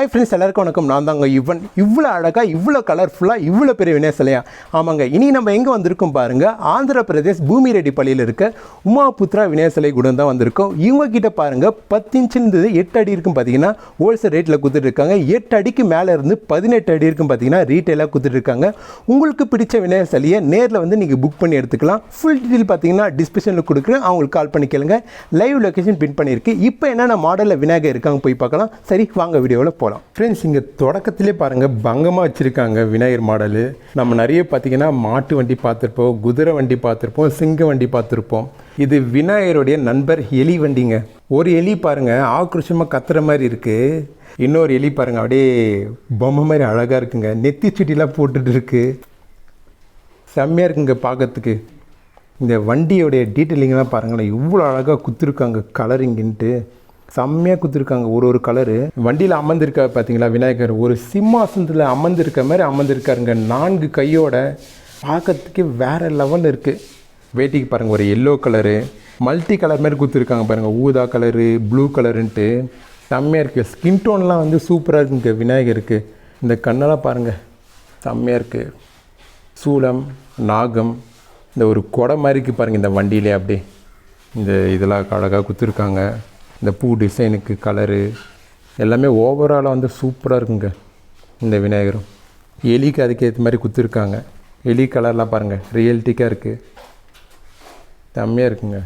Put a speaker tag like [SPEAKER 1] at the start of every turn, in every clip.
[SPEAKER 1] Hi friends எல்லாருக்கும் வணக்கம். நான் தாங்க இவன். இவ்வளோ அழகாக இவ்வளோ கலர்ஃபுல்லாக இவ்வளோ பெரிய விநாயகர் சிலையா? ஆமாங்க. இனி நம்ம எங்கே வந்திருக்கோம் பாருங்கள் ஆந்திர பிரதேஷ் பூமி ரெட்டி பள்ளியில் இருக்க உமாபுத்ரா விநாயகர் சிலை கூட தான் வந்திருக்கோம். இவங்க கிட்ட பாருங்க பத்து இன்ச்சுன்றது எட்டு அடி இருக்கும் பார்த்தீங்கன்னா ஹோல்சேல் ரேட்டில் கொடுத்துட்ருக்காங்க எட்டு அடிக்கு மேலே இருந்து பதினெட்டு அடி இருக்கும் பார்த்தீங்கன்னா ரீட்டெயிலாக கொடுத்துட்ருக்காங்க உங்களுக்கு பிடிச்ச விநாயகர் சிலையை நேரில் வந்து நீங்கள் புக் பண்ணி எடுத்துக்கலாம். ஃபுல் டீட்டெயில் பார்த்தீங்கன்னா டிஸ்கிரிப்ஷனில் கொடுக்குறேன். அவங்களுக்கு கால் பண்ணி கேளுங்க. லைவ் லொக்கேஷன் பின் பண்ணியிருக்கு. இப்போ என்னென்ன மாடலில் விநாயகர் இருக்காங்க போய் பார்க்கலாம். சரி வாங்க வீடியோவில் போகலாம் ஃப்ரெண்ட்ஸ் இங்கே தொடக்கத்திலே பாருங்கள் பங்கமாக வச்சுருக்காங்க விநாயகர் மாடலு. நம்ம நிறைய பார்த்தீங்கன்னா மாட்டு வண்டி பார்த்துருப்போம் குதிரை வண்டி பார்த்துருப்போம் சிங்க வண்டி பார்த்துருப்போம் இது விநாயகருடைய நண்பர் எலி வண்டிங்க. ஒரு எலி பாருங்க ஆக்ரோஷமாக கத்துற மாதிரி இருக்குது இன்னொரு எலி பாருங்க அப்படியே பொம்மை மாதிரி அழகாக இருக்குங்க. நெத்தி சுட்டிலாம் போட்டுட்டு இருக்குது செம்மையாக இருக்குங்க பார்க்கறதுக்கு இந்த வண்டியோடைய டீட்டெயிலிங்லாம் பாருங்களேன் இவ்வளோ அழகாக குத்துருக்காங்க கலரிங்கின்ட்டு செம்மையாக கொடுத்துருக்காங்க ஒரு ஒரு கலரு வண்டியில் அமர்ந்திருக்கா பார்த்தீங்களா விநாயகர்? ஒரு சிம்மாசனத்தில் அமர்ந்திருக்க மாதிரி அமர்ந்திருக்காருங்க. நான்கு கையோட பார்க்கறதுக்கு வேறு லெவலில் இருக்குது வேட்டிக்கு பாருங்கள் ஒரு எல்லோ கலரு மல்டி கலர் மாதிரி கொடுத்துருக்காங்க பாருங்கள் ஊதா கலரு ப்ளூ கலருன்ட்டு செம்மையாக இருக்குது ஸ்கின் டோன்லாம் வந்து சூப்பராக இருக்குங்க விநாயகருக்கு. இந்த கண்ணெல்லாம் பாருங்கள் செம்மையாக இருக்குது சூளம் நாகம் இந்த ஒரு கொடை இருக்குது பாருங்கள் இந்த வண்டியிலே அப்படியே. இந்த இதெல்லாம் அழகாக குத்துருக்காங்க. இந்த பூ டிசைனுக்கு கலரு எல்லாமே ஓவராலாக வந்து சூப்பராக இருக்குங்க இந்த விநாயகரும். எலிக்கு அதுக்கேற்ற மாதிரி குத்துருக்காங்க எலி கலர்லாம் பாருங்கள் ரியல்ட்டிக்காக இருக்குது செம்மையாக இருக்குங்க.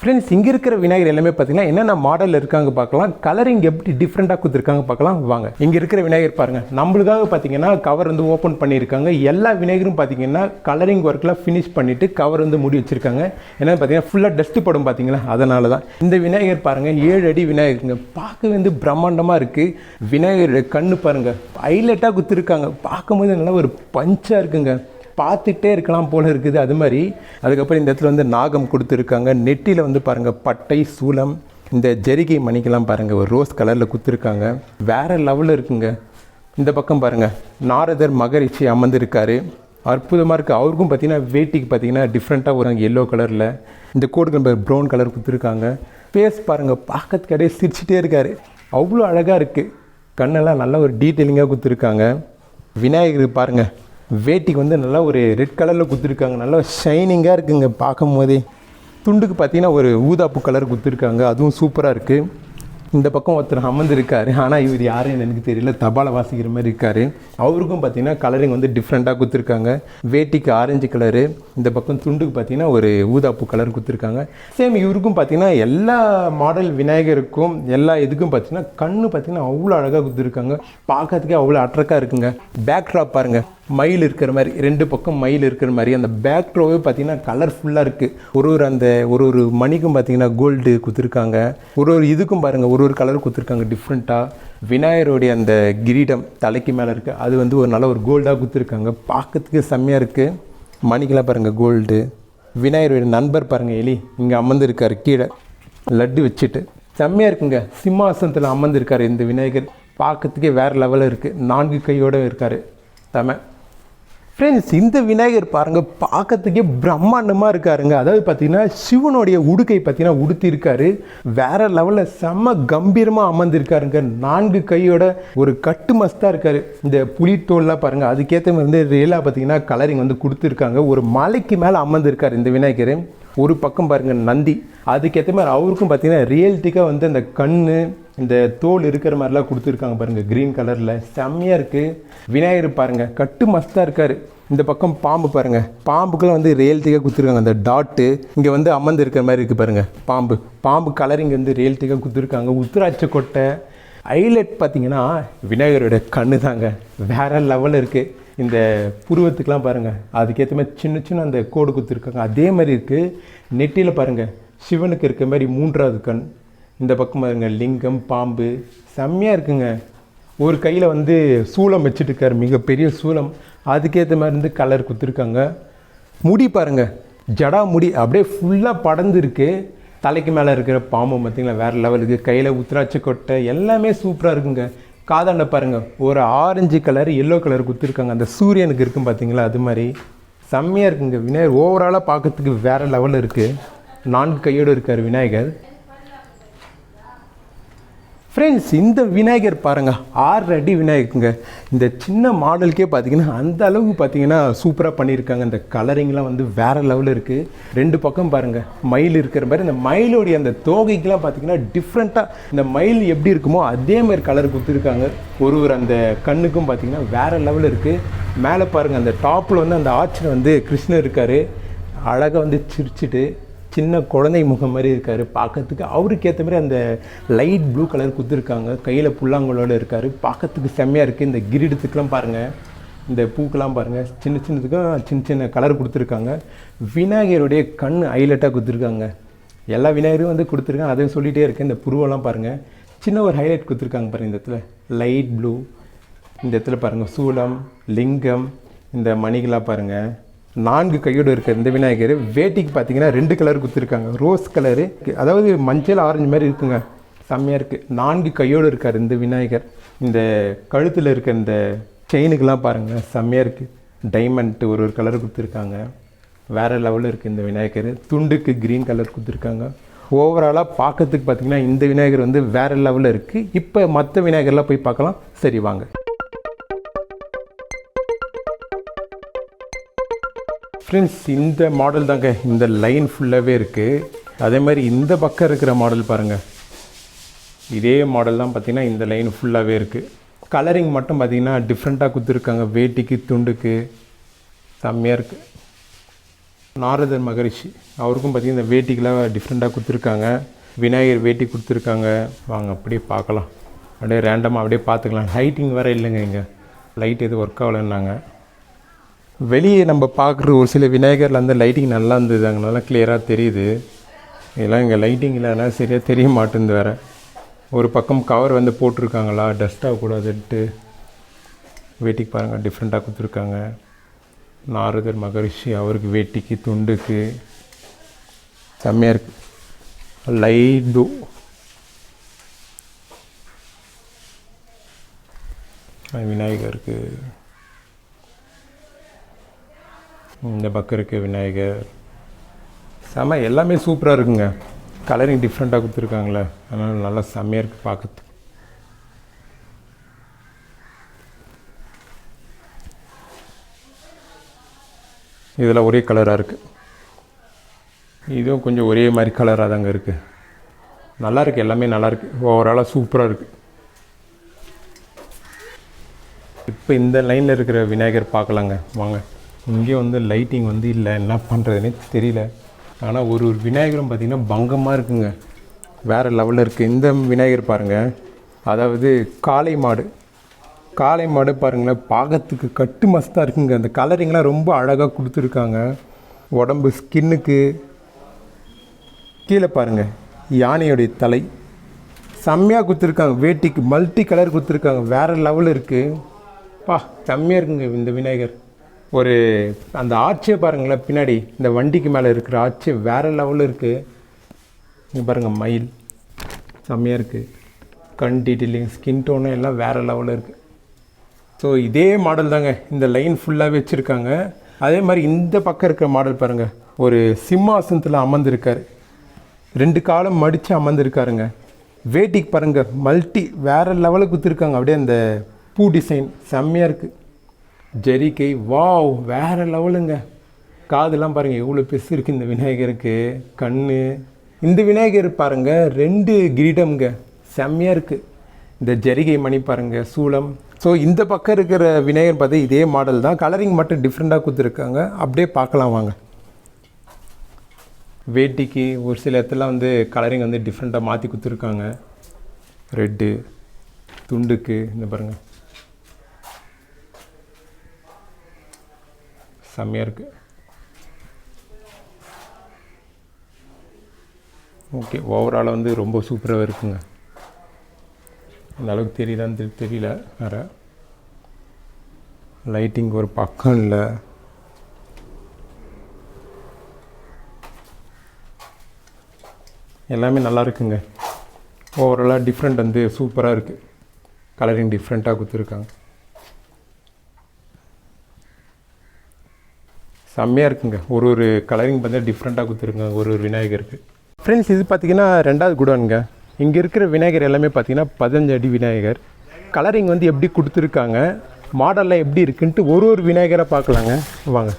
[SPEAKER 1] ஃப்ரெண்ட்ஸ் இங்கே இருக்கிற விநாயகர் எல்லாமே பார்த்தீங்கன்னா என்னென்ன மாடலில் இருக்காங்க பார்க்கலாம். கலரிங் எப்படி டிஃப்ரெண்ட்டாக கொடுத்துருக்காங்க பார்க்கலாம். வாங்க. இங்கே இருக்கிற விநாயகர் பாருங்கள் நம்மளுக்காக பார்த்தீங்கன்னா கவர் வந்து ஓப்பன் பண்ணியிருக்காங்க. எல்லா விநாயகரும் பார்த்தீங்கன்னா கலரிங் ஒர்க்லாம் ஃபினிஷ் பண்ணிவிட்டு கவர் வந்து மூடி வச்சுருக்காங்க. ஏன்னா பார்த்தீங்கன்னா ஃபுல்லாக டஸ்ட்டு படும் பார்த்தீங்களா அதனால தான். இந்த விநாயகர் பாருங்கள் ஏழு அடி விநாயகருங்க. பார்க்க வந்து பிரம்மாண்டமாக இருக்குது விநாயகர் கண்ணு பாருங்கள் ஹைலைட்டாக குத்துருக்காங்க. பார்க்கும்போது நல்லா ஒரு பஞ்சாக இருக்குங்க. பார்த்துட்டே இருக்கலாம் போல இருக்குது. அது மாதிரி அதுக்கப்புறம் இந்த இடத்துல வந்து நாகம் கொடுத்துருக்காங்க. நெட்டியில் வந்து பாருங்கள் பட்டை சூலம் இந்த ஜரிகை மணிக்கெல்லாம் பாருங்கள் ஒரு ரோஸ் கலரில் கொடுத்துருக்காங்க வேறு லெவலில் இருக்குங்க. இந்த பக்கம் பாருங்கள் நாரதர் மகரிஷி அமர்ந்திருக்காரு. அற்புதமாக இருக்குது அவருக்கும் பார்த்தீங்கன்னா வேட்டிக்கு பார்த்தீங்கன்னா டிஃப்ரெண்ட்டாக ஒரு எல்லோ கலரில் இந்த கோடு ப்ரௌன் கலர் கொடுத்துருக்காங்க ஃபேஸ் பாருங்கள் பார்க்கறதுக்கு அப்படியே சிரிச்சிட்டே இருக்கார். அவ்வளோ அழகாக இருக்குது கண்ணெல்லாம் நல்ல ஒரு டீட்டெயிலிங்காக கொடுத்துருக்காங்க விநாயகர் பாருங்கள் வேட்டிக்கு வந்து நல்லா ஒரு ரெட் கலரில் கொடுத்துருக்காங்க. நல்லா ஷைனிங்காக இருக்குங்க பார்க்கும் போதே துண்டுக்கு பார்த்தீங்கன்னா ஒரு ஊதாப்பு கலர் கொடுத்துருக்காங்க. அதுவும் சூப்பராக இருக்குது இந்த பக்கம் ஒருத்தர் அமர்ந்துருக்காரு ஆனால் இவர் யாருன்னு எனக்கு தெரியல. தபாலை வாசிக்கிற மாதிரி இருக்காரு. அவருக்கும் பார்த்தீங்கன்னா கலரிங் வந்து டிஃப்ரெண்ட்டாக கொடுத்துருக்காங்க. வேட்டிக்கு ஆரஞ்சு கலரு இந்த பக்கம் துண்டுக்கு பார்த்தீங்கன்னா ஒரு ஊதாப்பு கலர் கொடுத்துருக்காங்க. சேம் இவருக்கும் பார்த்தீங்கன்னா எல்லா மாடல் விநாயகருக்கும் எல்லா இதுக்கும் பார்த்தீங்கன்னா கண்ணு பார்த்தீங்கன்னா அவ்வளோ அழகாக கொடுத்துருக்காங்க. பார்க்கறதுக்கே அவ்வளோ அட்ரக்காக இருக்குங்க. பேக் ட்ராப் பாருங்கள் மயில் இருக்கிற மாதிரி ரெண்டு பக்கம் மயில் இருக்கிற மாதிரி அந்த பேக் ட்ரோவே பார்த்தீங்கன்னா கலர்ஃபுல்லாக இருக்குது ஒரு ஒரு அந்த ஒரு ஒரு மணிக்கும் பார்த்தீங்கன்னா கோல்டு கொடுத்துருக்காங்க ஒரு ஒரு இதுக்கும் பாருங்கள் ஒரு ஒரு கலர் கொடுத்துருக்காங்க டிஃப்ரெண்ட்டாக விநாயகருடைய அந்த கிரீடம் தலைக்கு மேலே இருக்குது அது வந்து ஒரு நல்ல ஒரு கோல்டாக கொடுத்துருக்காங்க பார்க்கறதுக்கு செம்மையாக இருக்குது மணிக்கெல்லாம் பாருங்கள் கோல்டு விநாயகருடைய நண்பர் பாருங்கள் எலி. இங்கே அமர்ந்துருக்கார் கீழே. லட்டு வச்சுட்டு. செம்மையாக இருக்குங்க. சிம்மாசனத்தில் அமர்ந்துருக்கார் இந்த விநாயகர். பார்க்கறதுக்கே வேறு லெவலில் இருக்குது நான்கு கையோடு இருக்கார். தமை ஃப்ரெண்ட்ஸ் இந்த விநாயகர் பாருங்கள் பார்க்கறதுக்கே பிரம்மாண்டமாக இருக்காருங்க. அதாவது பார்த்தீங்கன்னா சிவனுடைய உடுக்கை பார்த்தீங்கன்னா உடுத்திருக்காரு வேற லெவலில் செம்ம கம்பீரமாக அமர்ந்திருக்காருங்க. நான்கு கையோட ஒரு கட்டு மஸ்தாக இருக்காரு. இந்த புலித்தோல்லாம் பாருங்கள் அதுக்கேற்ற மாதிரி வந்து ரியலாக பார்த்தீங்கன்னா கலரிங் வந்து கொடுத்துருக்காங்க. ஒரு மலைக்கு மேலே அமர்ந்திருக்கார் இந்த விநாயகர். ஒரு பக்கம் பாருங்கள் நந்தி. அதுக்கேற்ற மாதிரி அவருக்கும் பார்த்தீங்கன்னா ரியல்ட்டிக்காக வந்து அந்த கண் இந்த தோல் இருக்கிற மாதிரிலாம் கொடுத்துருக்காங்க பாருங்கள் க்ரீன் கலரில் செம்மையாக இருக்குது விநாயகர் பாருங்கள் கட்டு மஸ்தாக இருக்கார். இந்த பக்கம் பாம்பு பாருங்கள் பாம்புக்கெல்லாம் வந்து ரியல்ட்டிக்காக கொடுத்துருக்காங்க. அந்த டாட்டு இங்கே வந்து அமர்ந்து இருக்கிற மாதிரி இருக்குது பாருங்கள் பாம்பு. பாம்பு கலரிங் வந்து ரியல்ட்டிக்காக கொடுத்துருக்காங்க. உத்திராட்ச கொட்டை. ஹைலைட் பார்த்தீங்கன்னா விநாயகரோட கண்ணு தாங்க வேறு லெவலில் இருக்குது இந்த புருவத்துக்கெலாம் பாருங்கள் அதுக்கேற்ற மாதிரி சின்ன சின்ன அந்த கோடு கொடுத்துருக்காங்க. அதே மாதிரி இருக்குது நெட்டியில் பாருங்கள் சிவனுக்கு இருக்க மாதிரி மூன்றாவது கண். இந்த பக்கம் பாருங்க லிங்கம் பாம்பு செம்மையாக இருக்குங்க. ஒரு கையில் வந்து சூளம் வச்சுட்டுருக்காரு மிகப்பெரிய சூளம். அதுக்கேற்ற மாதிரி இருந்து கலர் கொடுத்துருக்காங்க. முடி பாருங்கள் ஜடா முடி அப்படியே ஃபுல்லாக படர்ந்துருக்கு. தலைக்கு மேலே இருக்கிற பாம்பு பார்த்தீங்களா வேறு லெவலுக்கு கையில் உத்திராட்சி கொட்டை எல்லாமே சூப்பராக இருக்குங்க. காதாண்ட பாருங்கள் ஒரு ஆரஞ்சு கலர் எல்லோ கலர் கொடுத்துருக்காங்க. அந்த சூரியனுக்கு இருக்கும் பார்த்தீங்களா அது மாதிரி. செம்மையாக இருக்குங்க விநாயகர். ஓவராலாக பார்க்கறதுக்கு வேறு லெவலில் இருக்குது நான்கு கையோடு இருக்கார் விநாயகர். ஃப்ரெண்ட்ஸ் இந்த விநாயகர் பாருங்க. ஆறு அடி விநாயகருங்க. இந்த சின்ன மாடலுக்கே பார்த்தீங்கன்னா அந்த அளவுக்கு பார்த்தீங்கன்னா சூப்பராக பண்ணியிருக்காங்க இந்த கலரிங்லாம் வந்து வேறு லெவலில் இருக்குது ரெண்டு பக்கம் பாருங்க. மயில் இருக்கிற மாதிரி இந்த மயிலோடைய அந்த தோகைக்கெலாம் பார்த்தீங்கன்னா டிஃப்ரெண்ட்டாக இந்த மயில் எப்படி இருக்குமோ அதே மாதிரி கலர் கொடுத்துருக்காங்க. ஒரு ஒரு அந்த கண்ணுக்கும் பார்த்தீங்கன்னா வேற லெவலில் இருக்குது மேலே பாருங்கள் அந்த டாப்பில் வந்து அந்த ஆச்சில் வந்து கிருஷ்ணர் இருக்கார். அழகாக வந்து சிரிச்சிட்டு சின்ன குழந்தை முகம் மாதிரி இருக்கார். பார்க்கறதுக்கு அவருக்கு ஏற்ற மாதிரி அந்த லைட் ப்ளூ கலர் கொடுத்துருக்காங்க. கையில் புல்லாங்குழலோட இருக்கார். பார்க்கறதுக்கு செம்மையாக இருக்குது இந்த கிரீடத்துக்கெலாம் பாருங்கள் இந்த பூக்கெல்லாம் பாருங்கள் சின்ன சின்னதுக்கும் சின்ன சின்ன கலர் கொடுத்துருக்காங்க. விநாயகருடைய கண் ஹைலைட்டாக கொடுத்துருக்காங்க. எல்லா விநாயகரும் வந்து கொடுத்துருக்காங்க. அதையும் சொல்லிகிட்டே இருக்கேன். இந்த புருவெல்லாம் பாருங்கள் சின்ன ஒரு ஹைலைட் கொடுத்துருக்காங்க பாருங்கள் இந்த இடத்துல. லைட் ப்ளூ இந்த இடத்துல பாருங்கள் சூலம் லிங்கம் இந்த மணிகளாக பாருங்கள் நான்கு கையோடு இருக்க இந்த விநாயகர் வேட்டிக்கு பார்த்தீங்கன்னா ரெண்டு கலர் கொடுத்துருக்காங்க. ரோஸ் கலரு அதாவது மஞ்சள் ஆரஞ்சு மாதிரி இருக்குங்க. செம்மையாக இருக்குது நான்கு கையோடு இருக்கார் இந்த விநாயகர். இந்த கழுத்தில் இருக்க இந்த செயினுக்கெலாம் பாருங்கள் செம்மையாக இருக்குது டைமண்ட் ஒரு ஒரு கலர் கொடுத்துருக்காங்க. வேறு லெவலில் இருக்குது இந்த விநாயகர். துண்டுக்கு க்ரீன் கலர் கொடுத்துருக்காங்க. ஓவராலாக பார்க்கறதுக்கு பார்த்தீங்கன்னா இந்த விநாயகர் வந்து வேறு லெவலில் இருக்குது இப்போ மற்ற விநாயகர்லாம் போய் பார்க்கலாம் சரி வாங்க. ஃப்ரெண்ட்ஸ் இந்த மாடல் தாங்க. இந்த லைன் ஃபுல்லாகவே இருக்குது அதே மாதிரி இந்த பக்கம் இருக்கிற மாடல் பாருங்கள் இதே மாடல் தான் பார்த்தீங்கன்னா இந்த லைன் ஃபுல்லாகவே இருக்குது கலரிங் மட்டும் பார்த்திங்கன்னா டிஃப்ரெண்ட்டாக கொடுத்துருக்காங்க. வேட்டிக்கு துண்டுக்கு செம்மையாக இருக்குது நாரதர் மகரிஷி அவருக்கும் பார்த்தீங்கன்னா இந்த வேட்டிக்கெலாம் டிஃப்ரெண்ட்டாக கொடுத்துருக்காங்க. விநாயகர் வேட்டி கொடுத்துருக்காங்க. வாங்க அப்படியே பார்க்கலாம். அப்படியே ரேண்டமாக அப்படியே பார்த்துக்கலாம். லைட்டிங் வேறு இல்லைங்க இங்கே. லைட் எதுவும் ஒர்க் ஆகலைன்னாங்க. வெளியே நம்ம பார்க்குற ஒரு சில விநாயகரில் அந்த லைட்டிங் நல்லா இருந்தது. அங்கே நல்லா கிளியராக தெரியுது. இதெல்லாம் இங்கே லைட்டிங் இல்லைனா சரியாக தெரிய மாட்டேங்குது வேறு. ஒரு பக்கம் கவர் வந்து போட்டிருக்காங்களா? டஸ்ட்டாக ஆகக்கூடாதுன்ட்டு வேட்டிக்கு பாருங்கள் டிஃப்ரெண்ட்டாக கொடுத்துருக்காங்க. நாரதர் மகரிஷி அவருக்கு வேட்டிக்கு துண்டுக்கு. செம்மையாக இருக்குது லைட் ப்ளூ விநாயகருக்கு இந்த பக்கம் இருக்குது விநாயகர். செம எல்லாமே சூப்பராக இருக்குங்க. கலரிங் டிஃப்ரெண்ட்டாக கொடுத்துருக்காங்களே. அதனால் நல்லா செம்மையாக இருக்குது பார்க்கறதுக்கு இதில் ஒரே கலராக இருக்குது இதுவும் கொஞ்சம் ஒரே மாதிரி கலராக தாங்க இருக்குது நல்லா இருக்குது எல்லாமே நல்லாயிருக்கு ஓவராலாக சூப்பராக இருக்குது இப்போ இந்த லைனில் இருக்கிற விநாயகர் பார்க்கலாங்க. வாங்க. இங்கே வந்து லைட்டிங் வந்து இல்லை என்ன பண்ணுறதுனே தெரியல. ஆனால் ஒரு ஒரு விநாயகரும் பார்த்திங்கன்னா பங்கமாக இருக்குங்க. வேறு லெவலில் இருக்குது இந்த விநாயகர் பாருங்கள் அதாவது காளை மாடு. காளை மாடு பாருங்களேன் பாகத்துக்கு கட்டு மஸ்தாக இருக்குங்க. அந்த கலரிங்லாம் ரொம்ப அழகாக கொடுத்துருக்காங்க. உடம்பு ஸ்கின்னுக்கு கீழே பாருங்கள் யானையுடைய தலை. செம்மையாக கொடுத்துருக்காங்க. வேட்டிக்கு மல்டி கலர் கொடுத்துருக்காங்க. வேறு லெவலில் இருக்குது பா செம்மையாக இருக்குங்க இந்த விநாயகர். ஒரு அந்த ஆட்சியை பாருங்களேன் பின்னாடி இந்த வண்டிக்கு மேலே இருக்கிற ஆட்சி வேறு லெவலில் இருக்குது இங்கே பாருங்கள் மயில். செம்மையாக இருக்குது கண் டீட்டெயிலிங் ஸ்கின் டோனு எல்லாம் வேறு லெவலில் இருக்குது ஸோ இதே மாடல் தாங்க. இந்த லைன் ஃபுல்லாக வச்சுருக்காங்க. அதே மாதிரி இந்த பக்கம் இருக்கிற மாடல் பாருங்கள் ஒரு சிம்மாசனத்தில் அமர்ந்திருக்கார். ரெண்டு காலம் மடித்து அமர்ந்திருக்காருங்க. வேட்டிக்கு பாருங்கள் மல்டி வேறு லெவலுக்கு கொடுத்துருக்காங்க. அப்படியே அந்த பூ டிசைன் செம்மையாக இருக்குது ஜெரிக்கை வாவ் வேறு லெவலுங்க. காதெல்லாம் பாருங்கள் எவ்வளோ பெருசு இருக்குது இந்த விநாயகருக்கு. கண் இந்த விநாயகர் பாருங்கள் ரெண்டு கிரீடம்ங்க. செம்மையாக இருக்குது இந்த ஜரிகை மணி பாருங்கள் சூளம். ஸோ இந்த பக்கம் இருக்கிற விநாயகர் பார்த்தா இதே மாடல் தான். கலரிங் மட்டும் டிஃப்ரெண்ட்டாக கொடுத்துருக்காங்க. அப்படியே பார்க்கலாம் வாங்க. வேட்டிக்கு ஒரு சில இடத்துல வந்து கலரிங் வந்து டிஃப்ரெண்ட்டாக மாற்றி கொடுத்துருக்காங்க. ரெட்டு துண்டுக்கு இந்த பாருங்கள் செம்மையாக இருக்குது ஓகே ஓவரால் வந்து ரொம்ப சூப்பராக இருக்குங்க. அந்த அளவுக்கு தெரியுதான்னு தெரி- தெரியல வேறு. லைட்டிங் ஒரு பக்கம் இல்லை. எல்லாமே நல்லா இருக்குங்க. ஓவராலாக டிஃப்ரெண்ட் வந்து சூப்பராக இருக்குது கலரிங் டிஃப்ரெண்ட்டாக கொடுத்துருக்காங்க. செம்மையாக இருக்குங்க. ஒரு ஒரு கலரிங் பார்த்தா டிஃப்ரெண்ட்டாக கொடுத்துருக்காங்க ஒரு ஒரு விநாயகருக்கு. ஃப்ரெண்ட்ஸ் இது பார்த்தீங்கன்னா ரெண்டாவது குடோனுங்க. இங்கே இருக்கிற விநாயகர் எல்லாமே பார்த்தீங்கன்னா பதினஞ்சு அடி விநாயகர். கலரிங் வந்து எப்படி கொடுத்துருக்காங்க? மாடல்லாம் எப்படி இருக்குன்ட்டு ஒரு ஒரு விநாயகராக பார்க்கலாங்க வாங்க.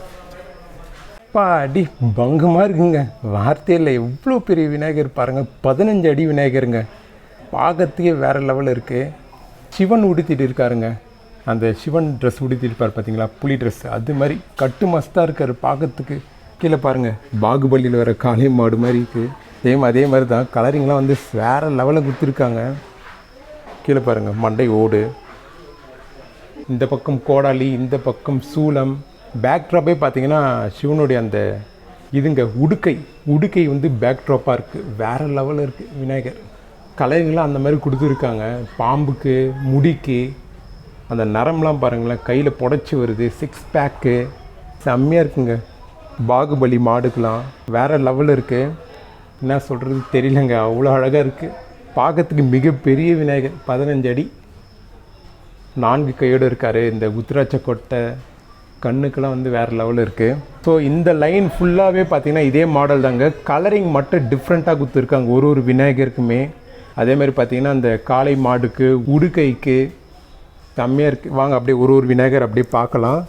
[SPEAKER 1] அப்பா அடி பங்கமாக இருக்குங்க. வார்த்தையில் எவ்வளோ பெரிய விநாயகர் பாருங்கள் பதினஞ்சு அடி விநாயகருங்க. பார்க்கறதுக்கே வேறு லெவலில் இருக்குது சிவன் உடுத்திட்டு இருக்காருங்க. அந்த சிவன் ட்ரெஸ் உடுத்திருப்பார் பார்த்தீங்களா? புலி ட்ரெஸ் அது மாதிரி கட்டு மஸ்தாக இருக்கார் பார்க்கறதுக்கு கீழே பாருங்கள் பாகுபலியில் வர காளை மாடு மாதிரி இருக்குது சேம் அதே மாதிரி தான் கலரிங்லாம் வந்து வேறு லெவலில் கொடுத்துருக்காங்க. கீழே பாருங்கள் மண்டை ஓடு. இந்த பக்கம் கோடாலி இந்த பக்கம் சூலம். பேக்ட்ராப்பே பார்த்தீங்கன்னா சிவனுடைய அந்த இதுங்க உடுக்கை. உடுக்கை வந்து பேக்ட்ராப்பாக இருக்குது வேறு லெவலில் இருக்குது விநாயகர். கலரிங்லாம் அந்த மாதிரி கொடுத்துருக்காங்க. பாம்புக்கு முடிக்கு அந்த நரம்லாம் பாருங்களேன் கையில் புடச்சி வருது. சிக்ஸ் பேக்கு செம்மையாக இருக்குங்க. பாகுபலி மாடுக்கெலாம் வேறு லெவலில் இருக்குது என்ன சொல்கிறது தெரியலங்க. அவ்வளோ அழகாக இருக்குது பார்க்கறதுக்கு மிகப்பெரிய விநாயகர். பதினஞ்சு அடி. நான்கு கையோடு இருக்கார். இந்த உத்ராட்ச கொட்டை கண்ணுக்கெல்லாம் வந்து வேறு லெவலில் இருக்குது ஸோ இந்த லைன் ஃபுல்லாகவே பார்த்திங்கன்னா இதே மாடல் தாங்க. கலரிங் மட்டும் டிஃப்ரெண்ட்டாக கொடுத்துருக்காங்க. ஒரு ஒரு விநாயகருக்குமே. அதே மாதிரி அந்த காளை மாடுக்கு உடுக்கைக்கு செம்மையாக இருக்குது வாங்க அப்படியே ஒரு ஒரு விநாயகர் அப்படியே பார்க்கலாம்.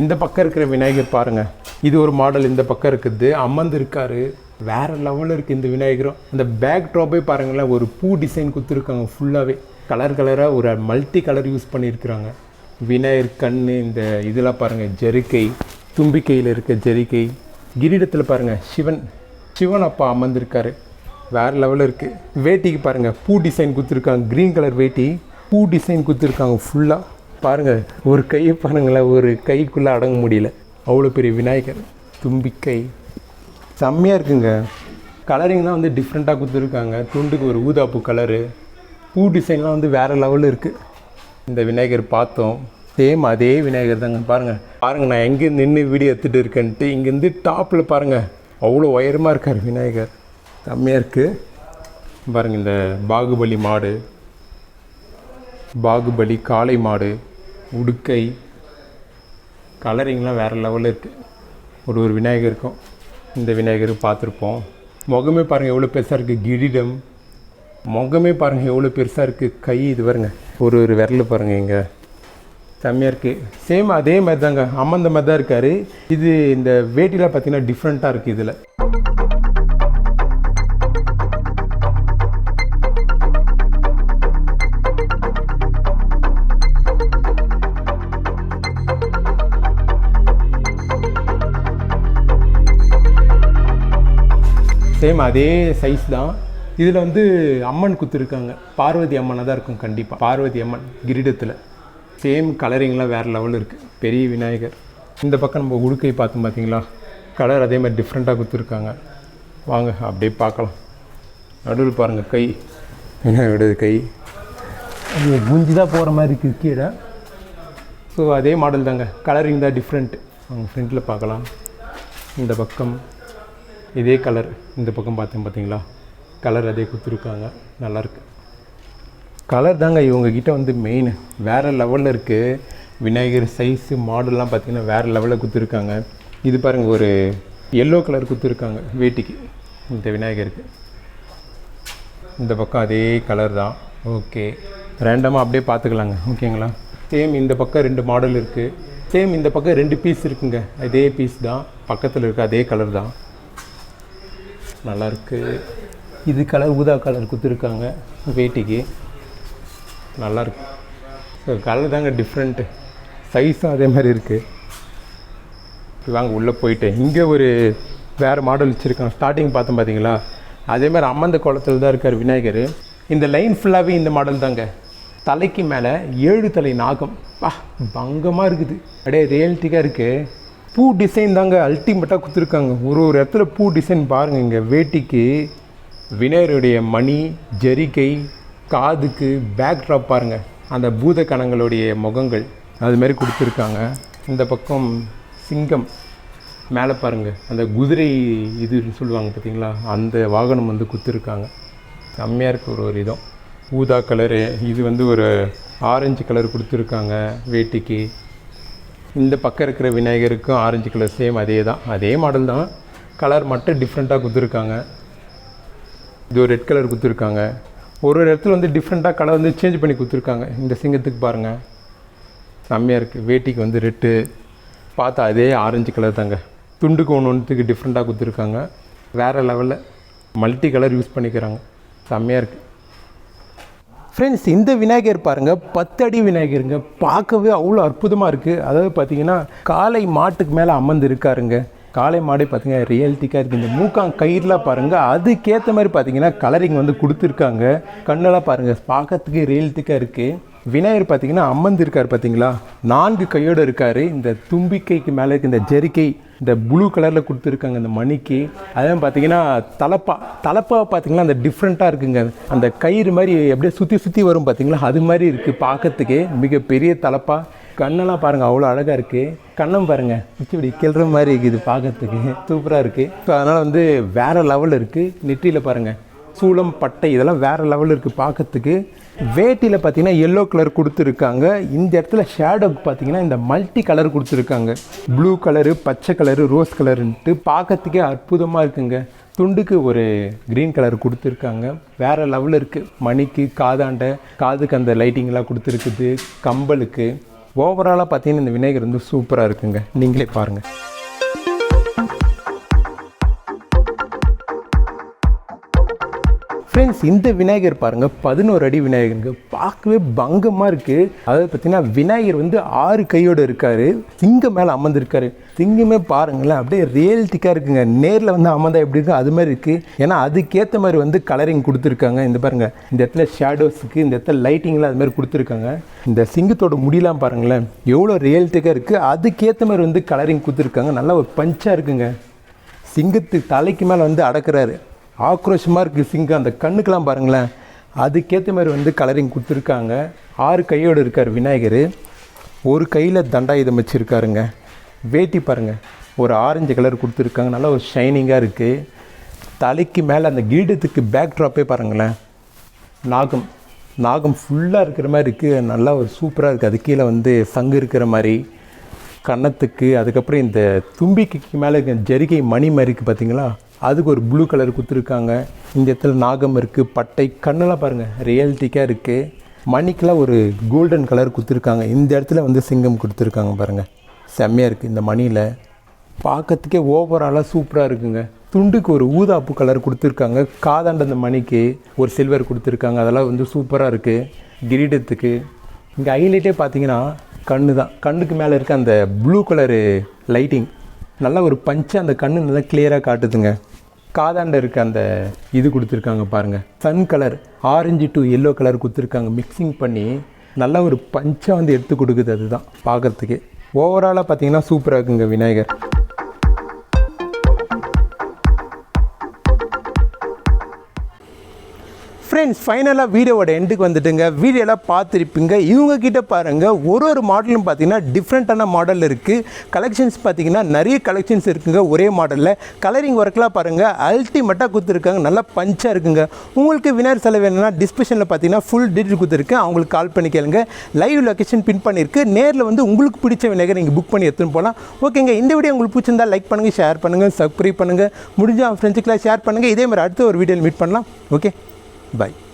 [SPEAKER 1] இந்த பக்கம் இருக்கிற விநாயகர் பாருங்கள் இது ஒரு மாடல் இந்த பக்கம் இருக்குது. அம்மந்து இருக்காரு. வேறு லெவலில் இருக்குது இந்த விநாயகரும். அந்த பேக் ட்ராப்பே பாருங்களேன் ஒரு பூ டிசைன் கொடுத்துருக்காங்க ஃபுல்லாகவே கலர் கலராக ஒரு மல்டி கலர் யூஸ் பண்ணியிருக்கிறாங்க. விநாயகர் கண் இந்த இதெல்லாம் பாருங்கள் ஜெரிக்கை தும்பிக்கையில் இருக்க ஜெரிக்கை கிரீடத்தில் பாருங்கள் சிவன். சிவன் அப்பா அமர்ந்திருக்காரு. வேறு லெவலில் இருக்குது வேட்டிக்கு பாருங்கள் பூ டிசைன் கொடுத்துருக்காங்க. க்ரீன் கலர் வேட்டி. பூ டிசைன் கொடுத்துருக்காங்க ஃபுல்லாக பாருங்கள் ஒரு கையை பாருங்களேன் ஒரு கைக்குள்ளே அடங்க முடியல. அவ்வளோ பெரிய விநாயகர் தும்பிக்கை. செம்மையாக இருக்குங்க. கலரிங் தான் வந்து டிஃப்ரெண்ட்டாக கொடுத்துருக்காங்க. துண்டுக்கு ஒரு ஊதாப்பூ கலரு பூ டிசைன்லாம் வந்து வேறு லெவலில் இருக்குது இந்த விநாயகர் பார்த்தோம். சேம் அதே விநாயகர் தாங்க. பாருங்கள் பாருங்கள் நான் எங்கே நின்று வீடியோ எடுத்துகிட்டு இருக்கேன்ட்டு இங்கேருந்து டாப்பில் பாருங்கள் அவ்வளோ உயரமாக இருக்கார் விநாயகர். செம்மையாக இருக்குது பாருங்கள் இந்த பாகுபலி மாடு. பாகுபலி காளை மாடு உடுக்கை கலரிங்லாம் வேறு லெவலில் இருக்குது ஒரு ஒரு விநாயகர் இருக்கும். இந்த விநாயகர் பார்த்துருப்போம். முகமே பாருங்கள் எவ்வளோ பெருசாக இருக்குது கிரீடம். முகமே பாருங்கள் எவ்வளோ பெருசாக இருக்குது கை இது பாருங்க. ஒரு ஒரு விரல் பாருங்கள் இங்கே. செம்மையாக இருக்குது சேம் அதே மாதிரி தாங்க அம்மந்த மாதிரி தான் இருக்கார். இது இந்த வேட்டிலாம் பார்த்திங்கன்னா டிஃப்ரெண்ட்டாக இருக்குது இதில். சேம் அதே சைஸ் தான். இதில் வந்து அம்மன் குத்துருக்காங்க. பார்வதி அம்மனாக தான் இருக்கும் கண்டிப்பாக பார்வதி அம்மன் கிரீடத்தில். சேம் கலரிங்லாம் வேறு லெவல் இருக்குது பெரிய விநாயகர். இந்த பக்கம் நம்ம உடுக்கை பார்த்தோம் பார்த்தீங்களா கலர் அதே மாதிரி டிஃப்ரெண்ட்டாக கொடுத்துருக்காங்க வாங்க அப்படியே பார்க்கலாம். நடுவில் பாருங்கள் கை. வினாயோட கை? அது குஞ்சு தான் போகிற மாதிரி இருக்குது கீழே. ஸோ அதே மாடல் தாங்க. கலரிங் தான் டிஃப்ரெண்ட் அவங்க ஃப்ரண்ட்டில் பார்க்கலாம். இந்த பக்கம். இதே கலர் இந்த பக்கம் பார்த்தேன் பார்த்தீங்களா? கலர் அதே கொடுத்துருக்காங்க. நல்லாயிருக்கு கலர் தாங்க இவங்கக்கிட்ட வந்து மெயின் வேறு லெவலில் இருக்குது விநாயகர் சைஸு மாடல்லாம் பார்த்தீங்கன்னா வேறு லெவலில் கொடுத்துருக்காங்க. இது பாருங்கள் ஒரு எல்லோ கலர் கொடுத்துருக்காங்க வேட்டிக்கு. இந்த விநாயகருக்கு. இந்த பக்கம் அதே கலர் தான். ஓகே ரேண்டமாக அப்படியே பார்த்துக்கலாங்க. ஓகேங்களா சேம் இந்த பக்கம் ரெண்டு மாடல் இருக்குது சேம் இந்த பக்கம் ரெண்டு பீஸ் இருக்குங்க. அதே பீஸ் தான். பக்கத்தில் இருக்க அதே கலர் தான். நல்லாயிருக்கு. இது கலர் ஊதா கலர் கொடுத்துருக்காங்க வேட்டிக்கு. நல்லாயிருக்கு. ஸோ கலர் தாங்க டிஃப்ரெண்ட்டு சைஸும் அதே மாதிரி இருக்குது வாங்க உள்ளே போயிட்டேன் இங்கே ஒரு வேறு மாடல் வச்சுருக்காங்க. ஸ்டார்டிங் பார்த்தோம் பார்த்தீங்களா அதேமாதிரி அம்மந்த குளத்தில் தான் இருக்கார் விநாயகர். இந்த லைன் ஃபுல்லாகவே இந்த மாடல் தாங்க. தலைக்கு மேலே ஏழு தலை நாகம். பா பங்கமாக இருக்குது. அப்படியே ரியல்ட்டிக்காக இருக்குது பூ டிசைன் தாங்க அல்டிமேட்டாக கொடுத்துருக்காங்க. ஒரு ஒரு இடத்துல பூ டிசைன் பாருங்கள் இங்கே. வேட்டிக்கு விநாயகருடைய மணி ஜரிகை காதுக்கு பேக் ட்ராப் பாருங்கள் அந்த பூத கணங்களுடைய முகங்கள் அதுமாரி கொடுத்துருக்காங்க. இந்த பக்கம் சிங்கம் மேலே பாருங்கள் அந்த குதிரை இதுன்னு சொல்லுவாங்க பார்த்தீங்களா அந்த வாகனம் வந்து குத்துருக்காங்க செம்மையாக இருக்குது ஒரு ஒரு இதம். ஊதா கலரு இது வந்து ஒரு ஆரஞ்சு கலர் கொடுத்துருக்காங்க வேட்டிக்கு. இந்த பக்கம் இருக்கிற விநாயகருக்கும் ஆரஞ்சு கலர் சேம் அதே தான் அதே மாடல் தான். கலர் மட்டும் டிஃப்ரெண்ட்டாக கொடுத்துருக்காங்க. இது ஒரு ரெட் கலர் கொடுத்துருக்காங்க. ஒரு ஒரு இடத்துல வந்து டிஃப்ரெண்ட்டாக கலர் வந்து சேஞ்ச் பண்ணி கொடுத்துருக்காங்க. இந்த சிங்கத்துக்கு பாருங்கள் செம்மையாக இருக்குது வேட்டிக்கு வந்து ரெட்டு பார்த்தா அதே ஆரஞ்சு கலர் தாங்க. துண்டுக்கு ஒன்று ஒன்றுத்துக்கு டிஃப்ரெண்ட்டாக கொடுத்துருக்காங்க. வேறு லெவலில் மல்டி கலர் யூஸ் பண்ணிக்கிறாங்க. செம்மையாக இருக்குது ஃப்ரெண்ட்ஸ் இந்த விநாயகர் பாருங்கள் பத்தடி விநாயகருங்க. பார்க்கவே அவ்வளோ அற்புதமாக இருக்குது அதாவது பார்த்தீங்கன்னா காளை மாட்டுக்கு மேலே அமர்ந்து இருக்காருங்க காளை மாடே பார்த்தீங்கன்னா ரியல்ட்டிக்காக இருக்குது இந்த மூக்காங் கயிறுலாம் பாருங்கள் அதுக்கேற்ற மாதிரி பார்த்தீங்கன்னா கலரிங் வந்து கொடுத்துருக்காங்க. கண்ணெல்லாம் பாருங்கள் பார்க்கறதுக்கு ரியல்ட்டிக்காக இருக்குது விநாயகர் பார்த்தீங்கன்னா அமர்ந்து இருக்கார் பார்த்தீங்களா? நான்கு கையோடு இருக்கார். இந்த தும்பிக்கைக்கு மேலே இருக்க இந்த ஜெரிக்கை இந்த ப்ளூ கலரில் கொடுத்துருக்காங்க இந்த மணிக்கு. அதான் பார்த்தீங்கன்னா தலப்பா தலப்பா பார்த்தீங்கன்னா அந்த டிஃப்ரெண்ட்டாக இருக்குங்க. அந்த கயிறு மாதிரி அப்படியே சுற்றி சுற்றி வரும் பார்த்தீங்களா? அது மாதிரி இருக்குது பார்க்கறதுக்கே. மிகப்பெரிய தலப்பா. கண்ணெல்லாம் பாருங்கள் அவ்வளோ அழகாக இருக்குது கண்ணம் பாருங்கள் இப்படி கிளற மாதிரி இருக்குது பார்க்கறதுக்கு. சூப்பராக இருக்குது ஸோ அதனால் வந்து வேறு லெவல் இருக்குது நெற்றியில் பாருங்கள் சூளம் பட்டை இதெல்லாம் வேறு லெவல் இருக்குது பார்க்கறதுக்கு. வேட்டியில் பார்த்தீங்கன்னா எல்லோ கலர் கொடுத்துருக்காங்க. இந்த இடத்துல ஷேடோக்கு பார்த்தீங்கன்னா இந்த மல்டி கலர் கொடுத்துருக்காங்க. ப்ளூ கலரு பச்சை கலரு ரோஸ் கலருன்ட்டு பார்க்கறதுக்கே அற்புதமாக இருக்குங்க. துண்டுக்கு ஒரு க்ரீன் கலர் கொடுத்துருக்காங்க. வேறு லெவலில் இருக்குது மணிக்கு காதாண்ட காதுக்கு அந்த லைட்டிங்லாம் கொடுத்துருக்குது. கம்பலுக்கு. ஓவராலாக பார்த்தீங்கன்னா இந்த விநாயகர் வந்து சூப்பராக இருக்குங்க. நீங்களே பாருங்கள் ஃப்ரெண்ட்ஸ் இந்த விநாயகர் பாருங்கள் பதினோரு அடி விநாயகருங்க பார்க்கவே பங்கமாக இருக்குது அதாவது பார்த்தீங்கன்னா விநாயகர் வந்து ஆறு கையோடு இருக்கார். சிங்கம் மேலே அமர்ந்திருக்காரு. சிங்கமே பாருங்களேன் அப்படியே ரியல்டிக்காக இருக்குங்க. நேரில் வந்து அமர்ந்தா எப்படி இருக்கும்? அது மாதிரி இருக்குது ஏன்னா அதுக்கேற்ற மாதிரி வந்து கலரிங் கொடுத்துருக்காங்க. இந்த பாருங்கள் இந்த இடத்துல ஷேடோஸுக்கு இந்த இடத்துல லைட்டிங்லாம் அது மாதிரி கொடுத்துருக்காங்க. இந்த சிங்கத்தோட முடியெல்லாம் பாருங்களேன் எவ்வளோ ரியல்டிக்காக இருக்குது அதுக்கேற்ற மாதிரி வந்து கலரிங் கொடுத்துருக்காங்க. நல்லா ஒரு பஞ்சாக இருக்குங்க. சிங்கத்து தலைக்கு மேலே வந்து அடக்குறாரு. ஆக்ரோஷமாக இருக்குது சிங்கம் அந்த கண்ணுக்கெல்லாம் பாருங்களேன். அதுக்கேற்ற மாதிரி வந்து கலரிங் கொடுத்துருக்காங்க. ஆறு கையோடு இருக்கார் விநாயகர். ஒரு கையில் தண்டாயுதம் வச்சுருக்காருங்க. வேட்டி பாருங்கள் ஒரு ஆரஞ்சு கலர் கொடுத்துருக்காங்க. நல்லா ஒரு ஷைனிங்காக இருக்குது தலைக்கு மேலே அந்த கீடத்துக்கு பேக் ட்ராப்பே பாருங்களேன். நாகம். நாகம் ஃபுல்லாக இருக்கிற மாதிரி இருக்குது நல்லா ஒரு சூப்பராக இருக்குது அது கீழே வந்து சங்கு இருக்கிற மாதிரி. கன்னத்துக்கு அதுக்கப்புறம் இந்த தும்பிக்கைக்கு மேலே இருக்க ஜரிகை மணி மாதிரி இருக்குது பார்த்தீங்களா அதுக்கு ஒரு ப்ளூ கலர் கொடுத்துருக்காங்க. இந்த இடத்துல நாகம் இருக்குது பட்டை கண்ணெல்லாம் பாருங்கள் ரியாலிட்டிக்காக இருக்குது மணிக்கெலாம் ஒரு கோல்டன் கலர் கொடுத்துருக்காங்க. இந்த இடத்துல வந்து சிங்கம் கொடுத்துருக்காங்க பாருங்கள் செம்மையாக இருக்குது இந்த மணியில். பார்க்கறதுக்கே ஓவராலாக சூப்பராக இருக்குங்க. துண்டுக்கு ஒரு ஊதாப்பு கலர் கொடுத்துருக்காங்க. காதாண்ட அந்த மணிக்கு ஒரு சில்வர் கொடுத்துருக்காங்க. அதெல்லாம் வந்து சூப்பராக இருக்குது கிரீடத்துக்கு. இங்கே ஹைலைட்டே பார்த்தீங்கன்னா கண்ணு தான் கண்ணுக்கு மேலே இருக்க அந்த ப்ளூ கலரு லைட்டிங் நல்லா ஒரு பஞ்சு அந்த கண்ணு நல்லா கிளியராக காட்டுதுங்க. காதாண்ட இருக்க அந்த இது கொடுத்துருக்காங்க பாருங்கள் sun colour orange to yellow colour கொடுத்துருக்காங்க. மிக்சிங் பண்ணி நல்ல ஒரு பஞ்சாக வந்து எடுத்து கொடுக்குது அதுதான். பார்க்குறதுக்கு. ஓவராலாக பார்த்தீங்கன்னா சூப்பராக இருக்குங்க விநாயகர். ஃப்ரெண்ட்ஸ் ஃபைனலாக வீடியோவோட எண்டுக்கு வந்துட்டுங்க. வீடியோலாம் பார்த்துருப்பீங்க. இவங்க கிட்ட பாருங்கள் ஒரு ஒரு மாடலும் பார்த்தீங்கன்னா டிஃப்ரெண்ட்டான மாடல் இருக்குது கலெக்ஷன்ஸ் பார்த்தீங்கன்னா நிறைய கலெக்ஷன்ஸ் இருக்குங்க ஒரே மாடலில் கலரிங் ஒர்க்லாம் பாருங்கள் அல்டிமேட்டாக கொடுத்துருக்காங்க. நல்லா பஞ்சாக இருக்குங்க. உங்களுக்கு விநாயகர் செலவு வேணும்னா டிஸ்கிரிப்ஷனில் பார்த்தீங்கன்னா ஃபுல் டீட்டெயில் கொடுத்துருக்கேன். அவங்களுக்கு கால் பண்ணி கேளுங்க. லைவ் லொக்கேஷன் பின் பண்ணியிருக்கு நேரில் வந்து உங்களுக்கு பிடிச்ச விநாயகர் நீங்கள் புக் பண்ணி எடுத்துன்னு போகலாம் ஓகேங்க இந்த வீடியோ உங்களுக்கு பிடிச்சிருந்தா லைக் பண்ணுங்கள் ஷேர் பண்ணுங்கள் சப்ஸ்கிரைப் பண்ணுங்கள் முடிஞ்சால் ஃப்ரெண்ட்ஸுக்கெலாம் ஷேர் பண்ணுங்கள் இதே மாதிரி அடுத்த ஒரு வீடியோவில் மீட் பண்ணலாம். Okay Bye.